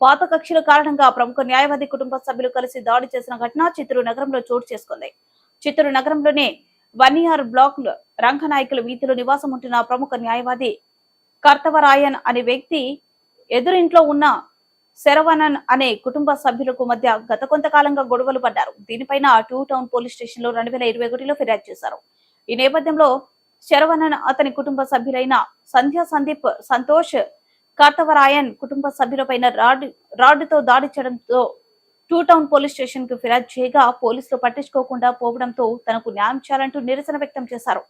పాత కక్షల కారణంగా ప్రముఖ న్యాయవాది కుటుంబ సభ్యులు కలిసి దాడి చేసిన ఘటన చిత్తూరు నగరంలో చోటు చేసుకుంది. చిత్తూరు నగరంలోనే వన్నియార్ బ్లాక్ రంగనాయకుల వీధిలో నివాసం ఉంటున్న ప్రముఖ న్యాయవాది కర్తవరాయన్ అనే వ్యక్తి ఎదురింట్లో ఉన్న శరవణన్ అనే కుటుంబ సభ్యులకు మధ్య గత కొంతకాలంగా గొడవలు పడ్డారు. దీనిపైన టూ టౌన్ పోలీస్ స్టేషన్లో రెండు వేల ఇరవై ఒకటిలో ఫిర్యాదు చేశారు. ఈ నేపథ్యంలో శరవణన్ అతని కుటుంబ సభ్యులైన సంధ్యా సందీప్ సంతోష్ కార్తవరాయన్ కుటుంబ సభ్యులపైన రాడ్ రాడ్డుతో దాడి చేయడంతో టూ టౌన్ పోలీస్ స్టేషన్కు ఫిర్యాదు చేయగా పోలీసులు పట్టించుకోకుండా పోవడంతో తనకు న్యాయం చేయాలంటూ నిరసన వ్యక్తం చేశారు.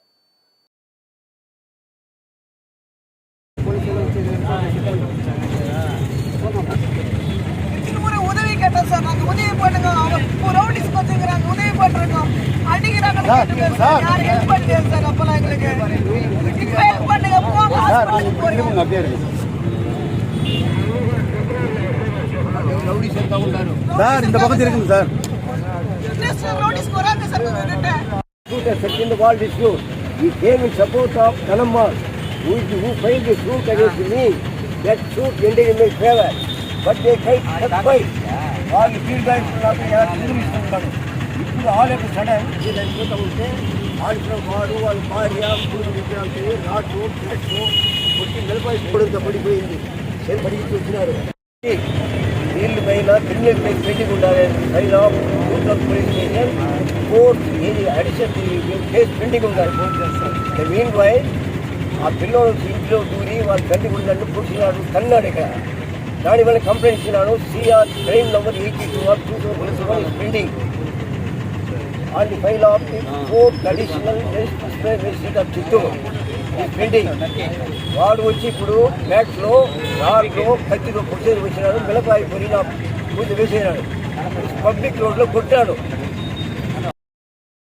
வராங்க சார் உங்ககிட்ட suit has second wall dispute. He came in support of Kanammal, who, is, who filed the suit against me. That suit ended in my favor. But they tried to fight. వాళ్ళు feedback నాకు ఎలా తిరిగిస్తుంటాడు ఇప్పుడు all of sudden ఇది అయిపోతూ ఉంటే ఆడిన వాడు వాళ్ళ భార్య మూడు విగ్రహాలతో రాట్లు ప్లస్ కొట్టి నిలబడి పొడుగుతో పడిపోయింది నేను పడికి వచ్చినారు వీళ్ళు పైన క్రిమినల్ కేసు పెండింగ్ ఉండాలి. పైన రూరల్ పోలీస్ స్టేషన్ కోర్ట్ ఏది అడిషన్ కేసు పెండింగ్ ఉండాలి మీన్ బాయ్ ఆ పిల్లలు ఇంట్లో దూరి వాళ్ళు తండ్రి గుడినట్టు పుట్టినాడు కన్నాడు ఇక్కడ. దాని వల్ల కంప్లైంట్ ఇచ్చినాడు C R crime number eighty two of two thousand one pending on the file of the court additional magistrate of Chittoor ఈ పెండింగ్ వాడు వచ్చి ఇప్పుడు బ్యాట్లో రాడ్లో కత్తిలో కొట్టేది వచ్చినాడు మిలపాయి పొరి పూజ వేసేనాడు. పబ్లిక్ రోడ్లో కొట్టాడు.